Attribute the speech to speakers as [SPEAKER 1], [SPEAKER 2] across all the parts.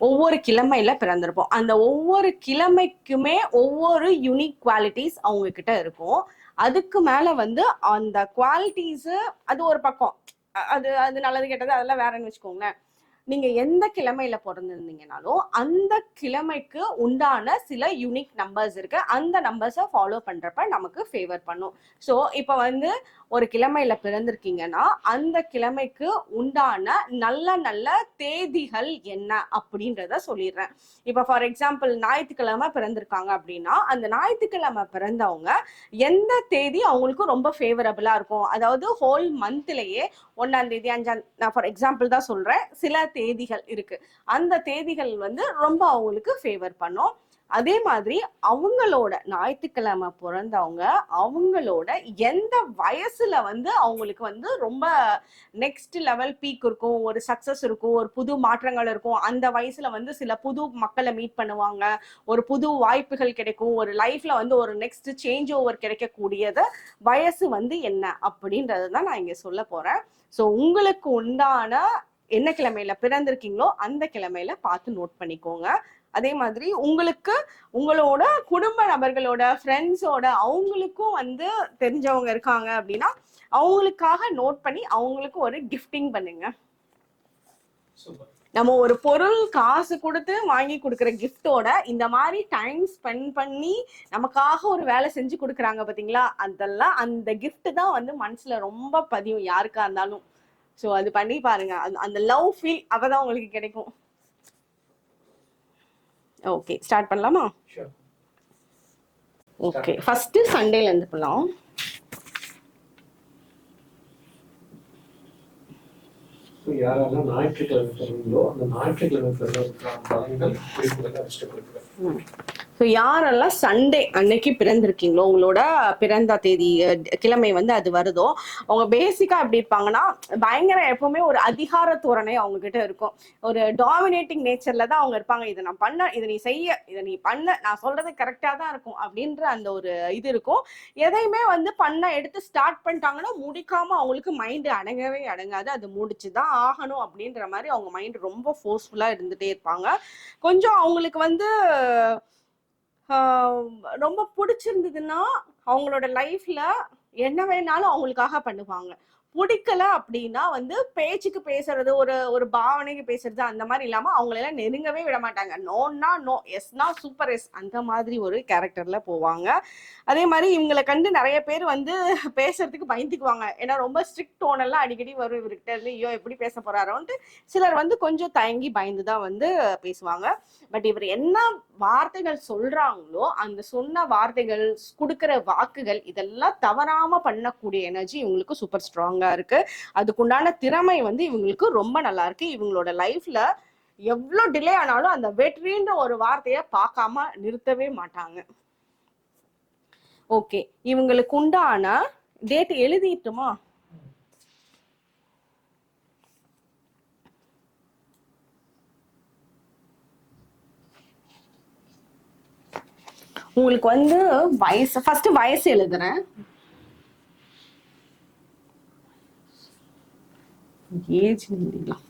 [SPEAKER 1] ஒவ்வொரு கிழமையில பிறந்திருப்போம். அந்த ஒவ்வொரு கிழமைக்குமே ஒவ்வொரு யூனிக் குவாலிட்டிஸ் அவங்க கிட்ட இருக்கும். அதுக்கு மேல வந்து அந்த குவாலிட்டிஸ் அது ஒரு பக்கம். அது அது நல்லது கெட்டது அதெல்லாம் வேறன்னு வச்சுக்கோங்களேன். நீங்க எந்த கிழமையில பிறந்திருந்தீங்கனாலும் அந்த கிழமைக்கு உண்டான சில யூனிக் நம்பர்ஸ் இருக்கு. அந்த நம்பர்ஸை ஃபாலோ பண்றப்ப நமக்கு ஃபேவர் பண்ணும். ஸோ இப்போ வந்து ஒரு கிழமையில பிறந்திருக்கீங்கன்னா அந்த கிழமைக்கு உண்டான நல்ல நல்ல தேதிகள் என்ன அப்படின்றத சொல்லிடுறேன். இப்போ ஃபார் எக்ஸாம்பிள் ஞாயிற்றுக்கிழமை பிறந்திருக்காங்க அப்படின்னா அந்த ஞாயிற்றுக்கிழமை பிறந்தவங்க எந்த தேதி அவங்களுக்கு ரொம்ப ஃபேவரபிளா இருக்கும்? அதாவது ஹோல் மந்த்லயே ஒன்னாம் தேதி அஞ்சாம் நான் ஃபார் எக்ஸாம்பிள் தான் சொல்றேன். சில தேதிகள் இருக்கு. அந்த தேதிகள் வந்து ரொம்ப அவங்களுக்கு ஃபேவர் பண்ணும். அதே மாதிரி அவங்களோட ஞாயிற்றுக்கிழமை பிறந்தவங்க அவங்களோட எந்த வயசுல வந்து அவங்களுக்கு வந்து ரொம்ப நெக்ஸ்ட் லெவல் பீக் இருக்கும் ஒரு சக்சஸ் இருக்கும் ஒரு புது மாற்றங்கள் இருக்கும் அந்த வயசுல வந்து சில புது மக்களை மீட் பண்ணுவாங்க ஒரு புது வாய்ப்புகள் கிடைக்கும் ஒரு லைஃப்ல வந்து ஒரு நெக்ஸ்ட் சேஞ்ச் ஓவர் கிடைக்கக்கூடியது வயசு வந்து என்ன அப்படின்றது தான் நான் இங்க சொல்ல போறேன். ஸோ உங்களுக்கு உண்டான என்ன கிழமையில பிறந்திருக்கீங்களோ அந்த கிழமையில பார்த்து நோட் பண்ணிக்கோங்க. அதே மாதிரி உங்களுக்கு உங்களோட குடும்ப நபர்களோட ஃப்ரெண்ட்ஸோட அவங்களுக்கும் வந்து தெரிஞ்சவங்க இருக்காங்க அப்படின்னா அவங்களுக்காக நோட் பண்ணி அவங்களுக்கு ஒரு கிஃப்டிங் பண்ணுங்க. நம்ம ஒரு பொருள் காசு கொடுத்து வாங்கி கொடுக்குற கிஃப்டோட இந்த மாதிரி டைம் ஸ்பெண்ட் பண்ணி நமக்காக ஒரு வேலை செஞ்சு கொடுக்குறாங்க பாத்தீங்களா? அதெல்லாம் அந்த gift தான் வந்து மனசுல ரொம்ப பதியும் யாருக்கா இருந்தாலும். ஸோ அது பண்ணி பாருங்க. அந்த- அந்த லவ் ஃபீல் அப்பதான் உங்களுக்கு கிடைக்கும். ஓகே ஸ்டார்ட் பண்ணலாமா? ஓகே ஃபர்ஸ்ட் சண்டேல இருந்து பண்ணலாம்.
[SPEAKER 2] யாரெல்லாம் ஞாயிற்றுக்கிழமை அந்த ஞாயிற்றுக்கிழமை
[SPEAKER 1] ஸோ யாரெல்லாம் சண்டே அன்னைக்கு பிறந்திருக்கீங்களோ உங்களோட பிறந்த தேதி கிழமை வந்து அது வருதோ அவங்க பேசிக்காக எப்படி இருப்பாங்கன்னா பயங்கர எப்பவுமே ஒரு அதிகார தோரணை அவங்க கிட்ட இருக்கும். ஒரு டாமினேட்டிங் நேச்சர்ல தான் அவங்க இருப்பாங்க. இதை நான் பண்ண இதை நீ செய்ய இதை நீ பண்ண நான் சொல்றது கரெக்டாக தான் இருக்கும் அப்படின்ற அந்த ஒரு இது இருக்கும். எதையுமே வந்து பண்ண எடுத்து ஸ்டார்ட் பண்ணிட்டாங்கன்னா முடிக்காம அவங்களுக்கு மைண்டு அடங்கவே அடங்காது. அது முடிச்சு தான் ஆகணும் அப்படின்ற மாதிரி அவங்க மைண்ட் ரொம்ப ஃபோர்ஸ்ஃபுல்லாக இருந்துகிட்டே இருப்பாங்க. கொஞ்சம் அவங்களுக்கு வந்து ரொம்ப பிடிச்சிருந்ததுன்னா அவங்களோட லைஃப்ல என்ன வேணாலும் அவங்களுக்காக பண்ணுவாங்க. பிடிக்கல அப்படின்னா வந்து பேச்சுக்கு பேசுறது ஒரு ஒரு பாவனைக்கு பேசுறது அந்த மாதிரி இல்லாம அவங்களெல்லாம் நெருங்கவே விட மாட்டாங்க. நோன்னா நோ எஸ்னா சூப்பர் எஸ் அந்த மாதிரி ஒரு கேரக்டர்ல போவாங்க. அதே மாதிரி இவங்களை கண்டு நிறைய பேர் வந்து பேசுறதுக்கு பயந்துக்குவாங்க. ஏன்னா ரொம்ப ஸ்ட்ரிக்ட் டோன் எல்லாம் அடிக்கடி வரும் இவர்கிட்ட இருந்து ஐயோ எப்படி பேச போறாரோன்ட்டு. சிலர் வந்து கொஞ்சம் தயங்கி பயந்து தான் வந்து பேசுவாங்க. பட் இவர் என்ன வார்த்தைகள் சொல்றாங்களோ அந்த சொன்ன வார்த்தைகள் கொடுக்குற வாக்குகள் இதெல்லாம் தவறாம பண்ணக்கூடிய எனர்ஜி இவங்களுக்கு சூப்பர் ஸ்ட்ராங் ஸ்ட்ராங்கா இருக்குது அதுக்குண்டான திறமை வந்து இவங்களுக்கு ரொம்ப நல்லா இருக்கு. இவங்களோட லைஃப்ல எவ்வளவு டிலே ஆனாலும் அந்த வெற்றின்ற ஒரு வார்த்தையை பார்க்காம நிறுத்தவே மாட்டாங்க. ஓகே இவங்களுக்கு உண்டான டேட் எழுதிட்டுமா? உங்களுக்கு வந்து வயசு ஃபர்ஸ்ட் வயசு எழுதுறேன். ஏஜ் எழுதிடலாம்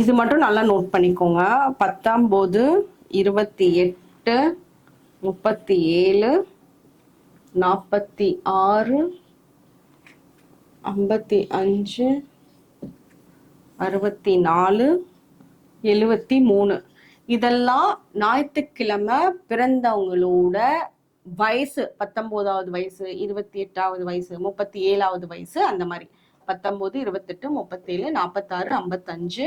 [SPEAKER 1] இது மட்டும் நல்லா நோட் பண்ணிக்கோங்க. பத்தொம்போது இருபத்தி எட்டு முப்பத்தி ஏழு நாற்பத்தி ஆறு ஐம்பத்தி அஞ்சு அறுபத்தி நாலு எழுவத்தி மூணு. இதெல்லாம் ஞாயிற்றுக்கிழமை பிறந்தவங்களோட வயசு பத்தொன்பதாவது வயசு இருபத்தி எட்டாவது வயசு முப்பத்தி ஏழாவது வயசு அந்த மாதிரி. பத்தொன்பது இருபத்தெட்டு முப்பத்தேழு நாற்பத்தாறு ஐம்பத்தஞ்சு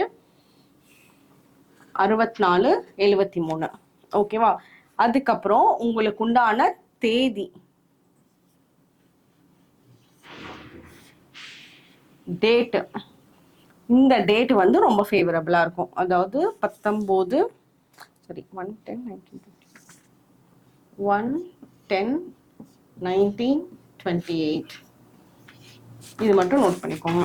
[SPEAKER 1] அறுபத்தி நாலு எழுபத்தி மூணு ஓகேவா? அதுக்கப்புறம் உங்களுக்கு உண்டான தேதி. டேட்டு. இந்த டேட் வந்து ரொம்ப ஃபேவரபிளாக இருக்கும். அதாவது பத்தொம்போது சரி one ten nineteen one ten nineteen twenty eight இது மட்டும் நோட் பண்ணிக்கோங்க.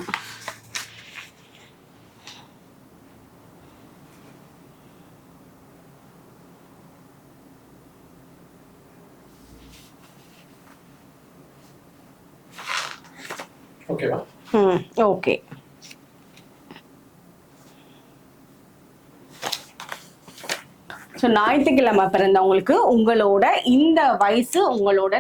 [SPEAKER 1] ஓகே ஸோ ஞாயிற்றுக்கிழமை பிறந்தவங்களுக்கு உங்களோட இந்த வயசு உங்களோட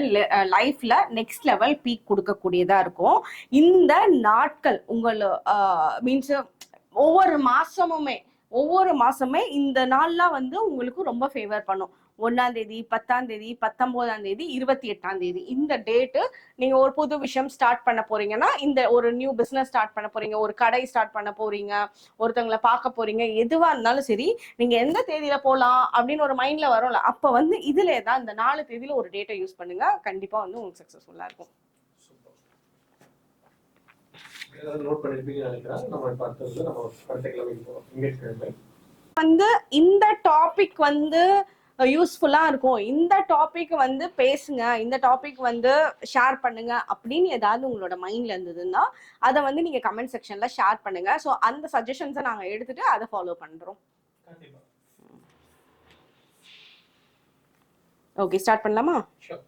[SPEAKER 1] லைஃப்ல நெக்ஸ்ட் லெவல் பீக் கொடுக்கக்கூடியதா இருக்கும். இந்த நாட்கள் உங்கள மீன்ஸ் ஒவ்வொரு மாசமுமே ஒவ்வொரு மாசமே இந்த நாள்லாம் வந்து உங்களுக்கு ரொம்ப ஃபேவர் பண்ணும். ஒன்னாம் தேதி பத்தாம் தேதி பத்தொன்பதாம் தேதி இருபத்தி எட்டாம் தேதி. இந்த டேட்டு நீங்க ஒரு புது விஷயம் ஸ்டார்ட் பண்ண போறீங்கன்னா இந்த ஒரு நியூ பிசினஸ் ஸ்டார்ட் பண்ண போறீங்க ஒரு கடை ஸ்டார்ட் பண்ண போறீங்க ஒருத்தவங்களை பார்க்க போறீங்க எதுவா இருந்தாலும் சரி நீங்க எந்த தேதியில போலாம் அப்படின்னு ஒரு மைண்ட்ல வரும்ல அப்ப வந்து இதுல தான் இந்த நாலு தேதியில ஒரு டேட்டை யூஸ் பண்ணுங்க. கண்டிப்பா வந்து உங்களுக்கு சக்சஸ்ஃபுல்லா இருக்கும்.
[SPEAKER 2] சூப்பர். ஏதாவது நோட் பண்ணிருப்பீங்கன்னு நினைக்கிறேன். நம்ம இப்ப அடுத்தது நம்ம அடுத்த கிழமைக்கு போறோம் திங்கட்கிழமை
[SPEAKER 1] இந்த டாபிக் வந்து யூஸ்ஃபுல்லா இருக்கும். இந்த டாபிக் வந்து பேசுங்க. இந்த டாபிக் வந்து ஷேர் பண்ணுங்க அப்படின்னு ஏதாவது உங்களோட மைண்ட்ல இருந்ததுன்னா அதை வந்து நீங்க கமெண்ட் செக்ஷன்ல ஷேர் பண்ணுங்க. ஸோ அந்த சஜஷன்ஸை நாங்க எடுத்துட்டு அதை ஃபாலோ பண்றோம்.
[SPEAKER 2] கண்டிப்பா.
[SPEAKER 1] ஓகே ஸ்டார்ட் பண்ணலாமா?
[SPEAKER 2] ஷூர்